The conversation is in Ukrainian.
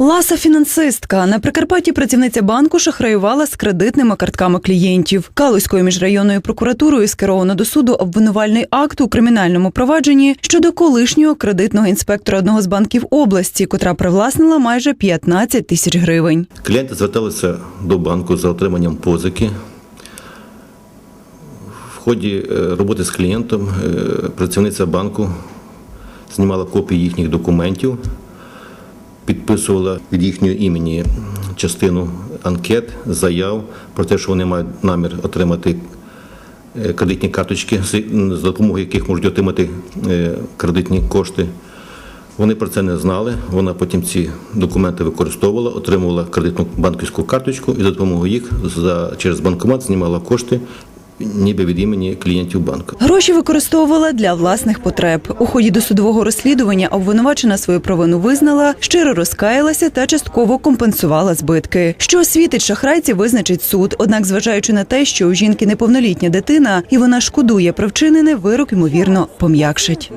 Ласа фінансистка на Прикарпатті працівниця банку шахраювала з кредитними картками клієнтів. Калузькою міжрайонною прокуратурою скеровано до суду обвинувальний акт у кримінальному провадженні щодо колишнього кредитного інспектора одного з банків області, котра привласнила майже 15 тисяч гривень. Клієнти зверталися до банку за отриманням позики. В ході е, роботи з клієнтом е, працівниця банку знімала копії їхніх документів, підписувала від їхнього імені частину анкет, заяв про те, що вони мають намір отримати е, кредитні карточки, за допомогою яких можуть отримати е, кредитні кошти. Вони про це не знали. Вона потім ці документи використовувала, отримувала кредитну банківську карточку і за допомогою їх через банкомат знімала кошти, ніби від імені клієнтів банку. Гроші використовувала для власних потреб. У ході досудового розслідування обвинувачена свою провину визнала, щиро розкаялася та частково компенсувала збитки. Що світить шахрайці, визначить суд. Однак, зважаючи на те, що у жінки неповнолітня дитина і вона шкодує про вчинене, вирок ймовірно пом'якшить.